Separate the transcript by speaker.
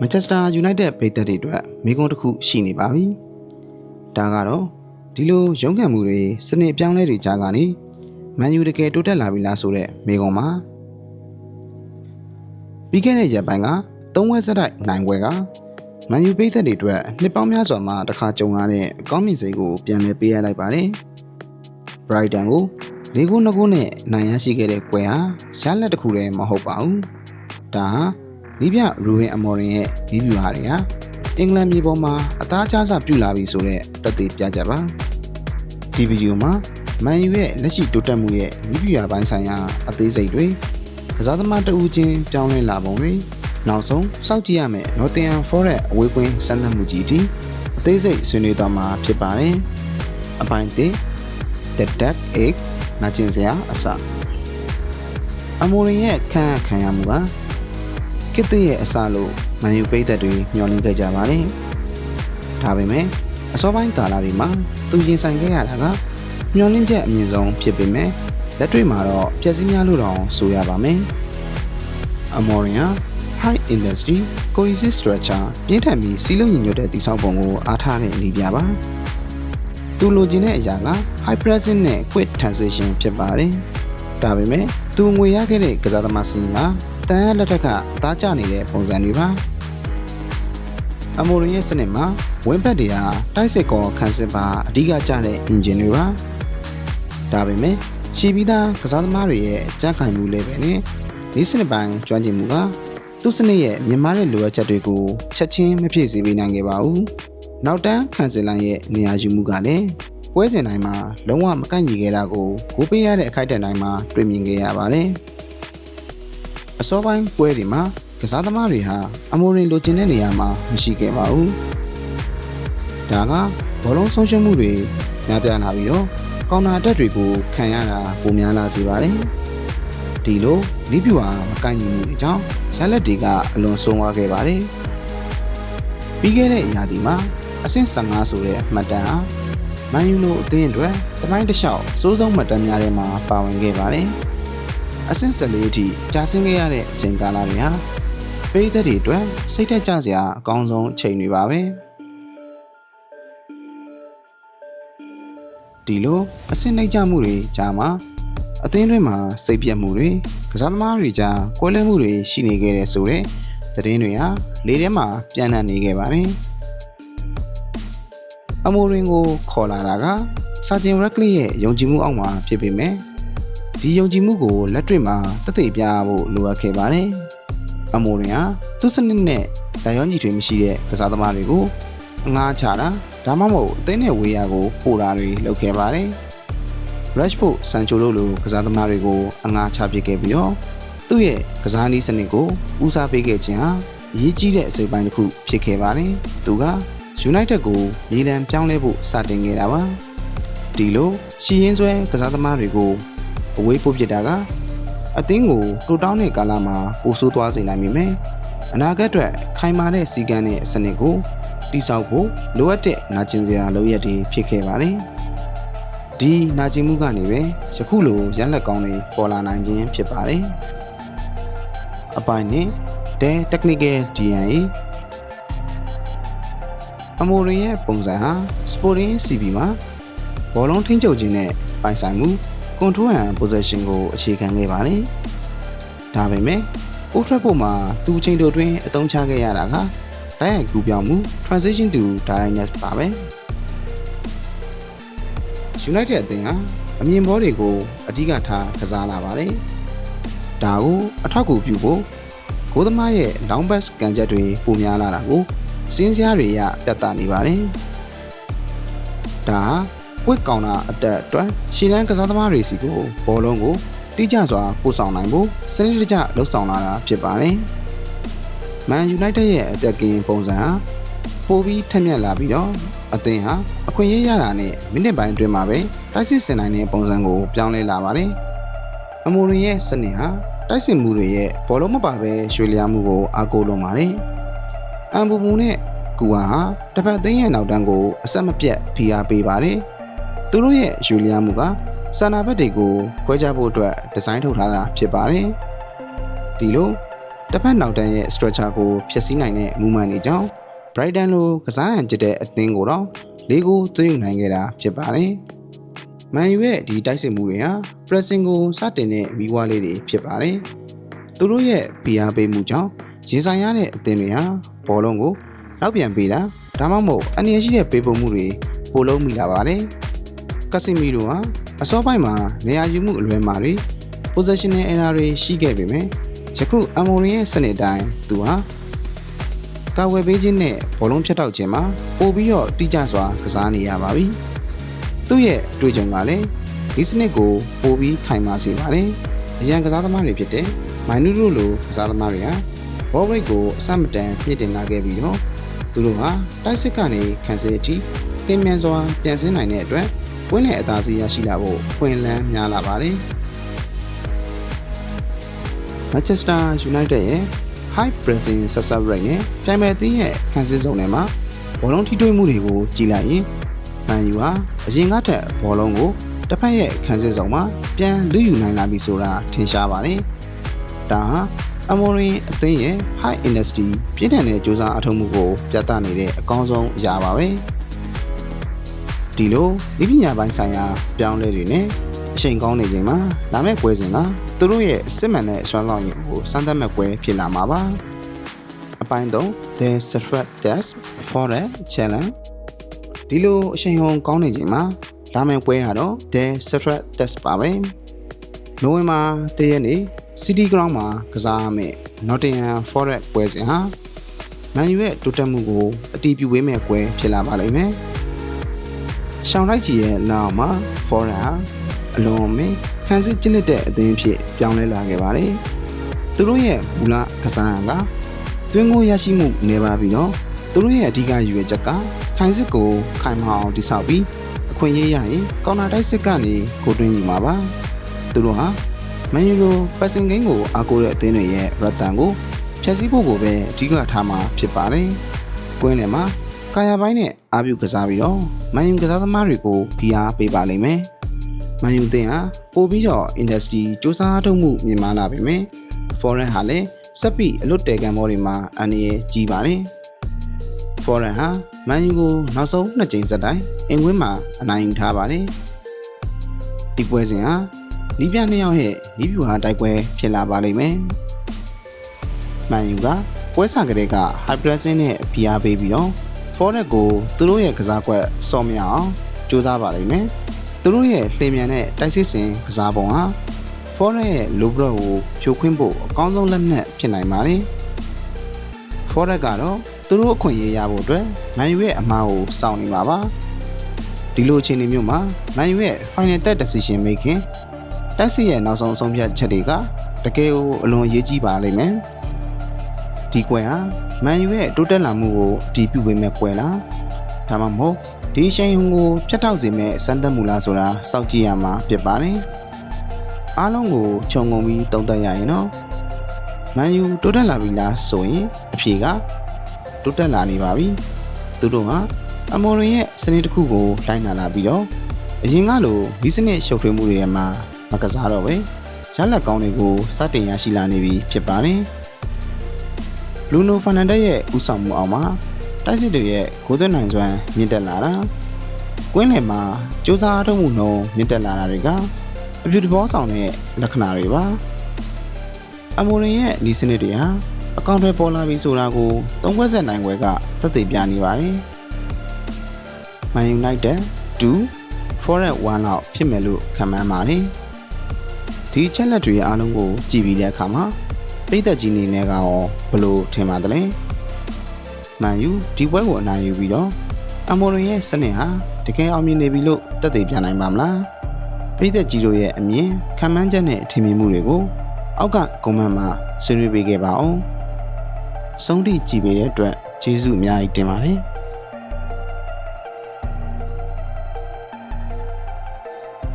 Speaker 1: မန်ချက်စတာယူနိုက်တက်ပြည်သက်တွေအတွက်မိကွန်းတစ်ခုရှိနေပါပြီ။ဒါကတော့ဒီလိုရုန်းကန်မှုတွေစနစ်ပြောင်းလဲတွေကြားကနေမန်ယူတကယ်တိုးတက်လာပြီလားဆိုတဲ့မိကွန်းမှာပြီးခဲ့တဲ့ရက်ပိုင်းကသုံးဝက်ဆက်တိုက်နိုင်ပွဲကမန်ယူပြည်သက်တွေအတွက်နှစ်ပေါင်းများစွာမှတစ်ခါကြုံရတဲ့အကောင်းမြင်စိတ်ကိုပြန်လည်ပေးရလိုက်ပါတယ်။ Brighton ကို၄ခု2ခုနဲ့နိုင်ရရှိခဲ့တဲ့ကွယ်ဟာရလက်တစ်ခုတည်းမဟုတ်ပါဘူး။ဒါဟာ နီးပြရူဝင်အမော်ရင်ရဲ့နီးပြူဟာတွေဟာအင်္ဂလန်ပြည်ပေါ်မှာအသားကျစပြုလာပြီဆိုတဲ့သက်သေပြကြပါဒီဗီဒီယိုမှာမန်ယူရဲ့လက်ရှိတိုးတက်မှုရဲ့နီးပြူဟာပိုင်းဆိုင်ရာအသေးစိတ်တွေကစားသမားတဦးချင်းပြောင်းလဲလာပုံတွေနောက်ဆုံးစောင့်ကြည့်ရမယ့် Nottingham Forest အဝေးကွင်းစမ်းသပ်မှုကြီးတီအသေးစိတ်ဆွေးနွေးသွားမှာဖြစ်ပါတယ်အပိုင်း1 The Duck Egg နာကျင်စရာအစအမိုရင်ရဲ့ခံခံရမှုပါ ကစ်တရဲ့အစလို့မန်ယူပိတ်သက်တွေမျှော်လင့်ခဲ့ကြပါတယ်။ဒါပေမဲ့အစောပိုင်းကာလတွေမှာသူရင်ဆိုင်ခဲ့ရတာကမျှော်လင့်ချက်အမြင့်ဆုံးဖြစ်ပေမဲ့လက်တွေ့မှာတော့ပျက်စီးများလို့တောင်ဆိုရပါမယ်။အမော်ရင်ဟာ high industry cohesive structure ပြင်းထန်ပြီးစီးလုံးညီညွတ်တဲ့တည်ဆောက်ပုံကိုအားထားတဲ့အနေပြပါ။သူလိုချင်တဲ့အရာက high pressing နဲ့ quick transition ဖြစ်ပါတယ်။ဒါပေမဲ့သူငွေရခဲ့တဲ့ကစားသမားစီမှာ တန်ရလက်ထက်ကအသားကျနေတဲ့ပုံစံတွေပါအမိုရင်ရဲ့စနစ်မှာဝင်းဘက်တွေဟာတိုက်စစ်ကောခန်းစစ်ပါအဓိကကျတဲ့အင်ဂျင်တွေပါဒါပေမဲ့ရှီပြီးသားကစားသမားတွေရဲ့ကြားခိုင်မှုလည်းပဲနဲ့ဒီစနစ်ပိုင်းကျွမ်းကျင်မှုကသူ့စနစ်ရဲ့မြင်မာတဲ့လိုအပ်ချက်တွေကိုချက်ချင်းမဖြည့်ဆည်းပေးနိုင်ခဲ့ပါဘူးနောက်တန်းခန်းစစ်လိုင်းရဲ့နေရာယူမှုကလည်းပွဲစဉ်တိုင်းမှာလုံးဝမကန့်ညီခဲ့တာကိုကိုပေးရတဲ့အခိုက်အတန့်တိုင်းမှာတွေ့မြင်ခဲ့ရပါတယ်။ အစောပိုင်းပွဲတွေမှာကစားသမားတွေဟာအမိုရင်လိုချင်တဲ့နေရာမှာမရှိခဲ့ပါဘူး။ဒါကဘောလုံးဆုံးရှုံးမှုတွေများပြားလာပြီးတော့ကောင်နာတက်တွေကိုခံရတာပုံများလာစေပါတယ်။ဒီလိုလီးပြူဟာမကိုင်းညီမှုတွေကြောင့်ရလက်တွေကအလွန်ဆုံးသွားခဲ့ပါတယ်။ပြီးခဲ့တဲ့ရာသီမှာအဆင့်15ဆိုတဲ့မှတ်တမ်းဟာမန်ယူလိုအသင်းအတွက်တမိုင်းတစ်လျှောက်အစိုးဆုံးမှတ်တမ်းများထဲမှာပါဝင်ခဲ့ပါတယ်။ အဆင့်၁၄အထိကြာဆင်းခဲ့ရတဲ့အချိန်ကာလတွေဟာပေးသက်တွေအတွက်စိတ်သက်ကြစရာအကောင်းဆုံးအချိန်တွေပါပဲဒီလိုအဆင့်နှိမ့်ကြမှုတွေကြာမှာအသင်းတွင်းမှာစိတ်ပြတ်မှုတွေကစားသမားတွေကြားကွဲလွဲမှုတွေရှိနေခဲ့တဲ့ဆိုတဲ့သတင်းတွေဟာလေးထဲမှာပြန့်နှံ့နေခဲ့ပါတယ်အမိုရင်ကိုခေါ်လာတာကစာဂျင်ရက်ကလီရဲ့ယုံကြည်မှုအောက်မှာဖြစ်ပေမဲ့ ဒီယုံကြည်မှုကိုလက်တွေ့မှာတသိပြဖို့လိုအပ်ခဲ့ပါတယ်။အမိုရင်ဟာသူ့စနစ်နဲ့ဒါရောညီထွေမရှိတဲ့ကစားသမားတွေကိုအငားချတာဒါမှမဟုတ်အသင်းနဲ့ဝေးရာကိုပို့တာတွေလုပ်ခဲ့ပါတယ်။ Rashford, Sancho တို့လိုကစားသမားတွေကိုအငားချပစ်ခဲ့ပြီးတော့သူ့ရဲ့ကစားနည်းစနစ်ကိုဦးစားပေးခဲ့ခြင်းဟာအရေးကြီးတဲ့အစိပ်ပိုင်းတစ်ခုဖြစ်ခဲ့ပါတယ်။သူက United ကိုမြေလံပြောင်းလဲဖို့စတင်ခဲ့တာပါ။ဒီလိုရှီရင်ဆွဲကစားသမားတွေကို အဝေးပို့ပစ်တာကအသင်းကိုတိုးတောင်းတဲ့ကာလမှာပိုဆိုးသွားစေနိုင်ပေမဲ့အနာဂတ်အတွက်ခိုင်မာတဲ့စီကံနဲ့စနစ်ကိုတိစောက်ဖို့လိုအပ်တဲ့နာကျင်စရာလုပ်ရက်တွေဖြစ်ခဲ့ပါတယ်။ဒီနာကျင်မှုကနေပဲယခုလိုရလက်ကောင်းတွေပေါ်လာနိုင်ခြင်းဖြစ်ပါတယ်။အပိုင်းနဲ့ The Technical DNA အမိုရီရဲ့ပုံစံဟာ Sporting CB မှာဘောလုံးထိန်းချုပ်ခြင်းနဲ့ပိုင်ဆိုင်မှု control and possession ကိုအခြေခံခဲ့ပါတယ်။ဒါပေမဲ့ Old Trafford မှာသူအချိန်တိုအတွင်းအသုံးချခဲ့ရတာကတိုက်ရိုက်ကူပြောင်းမှု transition to directness ပါပဲ။ United အသင်းဟာအမြင်ဘောတွေကိုအဓိကထားကစားလာပါတယ်။ဒါကိုအထောက်အကူပြုဖို့ဂိုးသမားရဲ့ long pass ကန်ချက်တွေပုံများလာတာကိုစင်းစရာတွေရပြတ်တာနေပါတယ်။ဒါဟာ ကွက်ကောင်တာအတက်အတွက်ရှီလန်းကစားသမားတွေစီကိုဘောလုံးကိုတိကျစွာပို့ဆောင်နိုင်ဖို့စနစ်တကျလှုပ်ဆောင်လာတာဖြစ်ပါတယ်။မန်ယူနိုက်တက်ရဲ့အသက်ကင်ပုံစံဟာပိုပြီးထက်မြက်လာပြီးတော့အသင်းဟာအခွင့်အရေးရတာနဲ့မိနစ်ပိုင်းအတွင်းမှာပဲတိုက်စစ်ဆင်နိုင်တဲ့ပုံစံကိုပြောင်းလဲလာပါတယ်။အမိုရင်ရဲ့စနစ်ဟာတိုက်စစ်မှုတွေရဲ့ဘောလုံးမပါပဲရွှေလျားမှုကိုအားကိုးလွန်ပါတယ်။အမ်ဘူမူနဲ့ကူဟာတစ်ဖက်သိန်းရဲ့နောက်တန်းကိုအဆက်မပြတ်ဖိအားပေးပါတယ်။ သူတို့ရဲ့ယူလျားမှုကစာနာဘက်တွေကိုခွဲခြားဖို့အတွက်ဒီဇိုင်းထုတ်ထားတာဖြစ်ပါတယ်။ဒီလိုတစ်ဖက်နောက်တန်းရဲ့ structure ကိုဖျက်ဆီးနိုင်တဲ့ movement တွေကြောင့် Brighton လိုကစားဟန်ကျတဲ့အသင်းကိုတော့လေးကိုသွင်းယူနိုင်ခဲ့တာဖြစ်ပါတယ်။မန်ယူရဲ့ဒီတိုက်စစ်မှုတွေဟာ pressing ကိုစတင်တဲ့မိွားလေးတွေဖြစ်ပါတယ်။သူတို့ရဲ့ PR ပေးမှုကြောင့်ရင်ဆိုင်ရတဲ့အသင်းတွေဟာဘောလုံးကိုနောက်ပြန်ပေးတာဒါမှမဟုတ်အနေရရှိတဲ့ပေးပုံမှုတွေပိုလုံးမိလာပါတယ်။ ကက်ဆီမီရိုဟာအစောပိုင်းမှာနေရာယူမှုအလွယ်မှာတွေ positional error တွေရှိခဲ့ပေမဲ့ယခုအမော်ရင်ရဲ့စနစ်တိုင်းသူဟာကာဝယ်ပေးခြင်းနဲ့ဘောလုံးဖြတ်တောက်ခြင်းမှာပိုပြီးတော့တိကျစွာကစားနေရပါပြီ။သူ့ရဲ့အတွေ့အကြုံကလည်းဒီစနစ်ကိုပိုပြီးခိုင်မာစေပါတယ်။အရန်ကစားသမားတွေဖြစ်တဲ့မိုင်နူရိုလိုကစားသမားတွေဟာဘောရိတ်ကိုအစမတန်မြင့်တင်လာခဲ့ပြီးတော့သူတို့ဟာတိုက်စစ်ကနေခံစစ်အထိပြင်မြန်စွာပြန်ဆင်းနိုင်တဲ့အတွက် ဝင်းနဲ့အသာစီးရရှိလာဖို့ဖွင့်လန်းများလာပါတယ်။ Manchester United ရဲ့ high pressing ဆက်ဆက်ရိုက်နဲ့ပြိုင်မဲ့အသင်းရဲ့ခံစစ်စုံထဲမှာဘောလုံးထိတွေ့မှုတွေကိုကြည်လိုက်ရင်မန်ယူဟာအရင်ကထက်ဘောလုံးကိုတစ်ဖက်ရဲ့ခံစစ်စုံမှာပြန်လူယူနိုင်လာပြီဆိုတာထင်ရှားပါတယ်။ဒါဟာအမော်ရင်အသင်းရဲ့ high industry ပြည့်ထန်တဲ့စ조사အထောက်မှုကိုပြသနေတဲ့အကောင်းဆုံးအရာပါပဲ။ ဒီလိုဤပညာပိုင်းဆိုင်ရာပြောင်းလဲတွေနဲ့အချိန်ကောင်းနေချိန်မှာလာမယ့်ပွဲစဉ်ကသူတို့ရဲ့စစ်မှန်တဲ့စွမ်းဆောင်ရည်ကိုစမ်းသပ်မဲ့ပွဲဖြစ်လာမှာပါအပိုင်း3 the threat test for the challenge ဒီလိုအချိန်ဟုန်ကောင်းနေချိန်မှာလာမယ့်ပွဲကတော့ the threat test ပါပဲနိုဝင်ဘာ၁ရက်နေ့ City Ground မှာကစားရမယ့် Nottingham Forest ပွဲစဉ်ဟာမန်ယူရဲ့တိုးတက်မှုကိုအတီးပြုဝေးမဲ့ပွဲဖြစ်လာပါလိမ့်မယ် ရှောင်းလိုက်ကြီးရဲ့နောက်မှာ Forest ဟာအလွန်မင်းခံစစ်ကျစ်လက်တဲ့အသင်းဖြစ်ပြောင်းလဲလာခဲ့ပါတယ်။သူတို့ရဲ့မူလကစားဟန်ကသွင်းကိုရရှိမှုနေပါပြီးတော့သူတို့ရဲ့အဓိကရည်ရွယ်ချက်ကခိုင်စစ်ကိုခိုင်မာအောင်တိဆောက်ပြီးအခွင့်အရေးရရင်ကောင်နာတိုက်စစ်ကနေကိုတွင်းညီမှာပါ။သူတို့ဟာမန်ယူလိုပတ်စင်ဂိမ်းကိုအားကိုးတဲ့အသင်းတွေရဲ့ရတန်ကိုဖျက်ဆီးဖို့ကိုပဲအဓိကထားမှာဖြစ်ပါတယ်။ကွင်းလယ်မှာ ကာယာပိုင်းနဲ့အာပြုကစားပြီးတော့မန်ယူကစားသမားတွေကိုဖိအားပေးပါလိမ့်မယ်။မန်ယူတင်ဟာပို့ပြီးတော့ industry စူးစမ်းထုတ်မှုမြင်မာလာပေမဲ့ foreign ဟာလည်းစက်ပြီးအလွတ်တဲကန်ဘောတွေမှာအန်ရည်ကြီးပါတယ် foreign ဟာမန်ယူကိုနောက်ဆုံးနှစ်ကြိမ်ဆက်တိုင်းအင်ကွင်းမှာအနိုင်ယူထားပါတယ်ဒီပွဲစဉ်ဟာလီးပြနှစ်ယောက်ရဲ့လီးပြူဟာတိုက်ပွဲဖြစ်လာပါလိမ့်မယ်မန်ယူကပွဲစားကလေးက high pressing နဲ့ PR ပေးပြီးတော့ foreign ကိုသူတို့ရဲ့ကစားကွက်စော့မရအောင်ကြိုးစားပါလိမ့်မယ်သူတို့ရဲ့လှေမြန်တဲ့တိုက်စစ်စင်ကစားပုံဟာဖော်ရက်ရဲ့လိုဘရော့ကိုဖြိုခွင်းဖို့အကောင်းဆုံးလက်နက်ဖြစ်နိုင်ပါတယ်။ဖော်ရက်ကတော့သူတို့အခွင့်အရေးရဖို့အတွက်မန်ယူရဲ့အမှားကိုစောင့်နေမှာပါ။ဒီလိုအခြေအနေမျိုးမှာမန်ယူရဲ့ final third decision making တိုက်စစ်ရဲ့နောက်ဆုံးအဆုံးဖြတ်ချက်တွေကတကယ်ကိုအလွန်အရေးကြီးပါလိမ့်မယ်။ ဒီကွယ်ဟာမန်ယူရဲ့တိုးတက်လာမှုကိုအတည်ပြုပေးမဲ့ကွယ်လား။ဒါမှမဟုတ်ဒီရှိန်ဟုန်ကိုဖျက်ထောက်စေမဲ့စမ်းသပ်မှုလားဆိုတာစောင့်ကြည့်ရမှာဖြစ်ပါတယ်။အားလုံးကိုခြုံငုံပြီးတုံ့တက်ရရင်တော့မန်ယူတိုးတက်လာပြီလားဆိုရင်အဖြေကတိုးတက်လာနေပါပြီ။သူတို့ကအမော်ရင်ရဲ့စနစ်တစ်ခုကိုလိုက်နာလာပြီးတော့အရင်ကလိုဒီစနစ်ရှုပ်ထွေးမှုတွေမှာမကစားတော့ပဲရလက်ကောင်းတွေကိုစတင်ရရှိလာနေပြီဖြစ်ပါတယ်။ လူနိုဖာနန်ဒက်ရဲ့ဥဆောင်မှုအောက်မှာတိုက်စစ်တွေရဲ့ဂိုးသွင်းနိုင်စွမ်းမြင့်တက်လာတာကွင်းလယ်မှာစ조사အားထုတ်မှုနှုန်းမြင့်တက်လာတာတွေကအပြူတဘောဆောင်တဲ့လက္ခဏာတွေပါအမိုရင်ရဲ့ဤစနစ်တွေဟာအကောင့်တွေပေါ်လာပြီဆိုတာကိုသုံးခွက်ဆက်နိုင်ွယ်ကသက်သေပြနေပါတယ်။ Man United 2 Forest 1လောက်ဖြစ်မယ်လို့ခန့်မှန်းပါတယ်။ဒီချက်လက်တွေအားလုံးကိုကြည့်ပြီးတဲ့အခါမှာ ပြည်သက်ကြီးနေနဲ့ကရောဘလို့ထင်ပါသလဲ။မန်ယူဒီပွဲကိုအနိုင်ယူပြီးတော့အမော်ရင်ရဲ့စနစ်ဟာတကယ်အောင်မြင်နေပြီလို့သက်သေပြနိုင်ပါမလားပြည်သက်ကြီးတို့ရဲ့အမြင်ခံမှန်းချက်နဲ့ထင်မြင်မှုတွေကိုအောက်ကကွန်မန့်မှာဆွေးနွေးပေးခဲ့ပါအောင်ဆုံးထိကြည့်ပေးတဲ့အတွက်ကျေးဇူးအများကြီးတင်ပါတယ်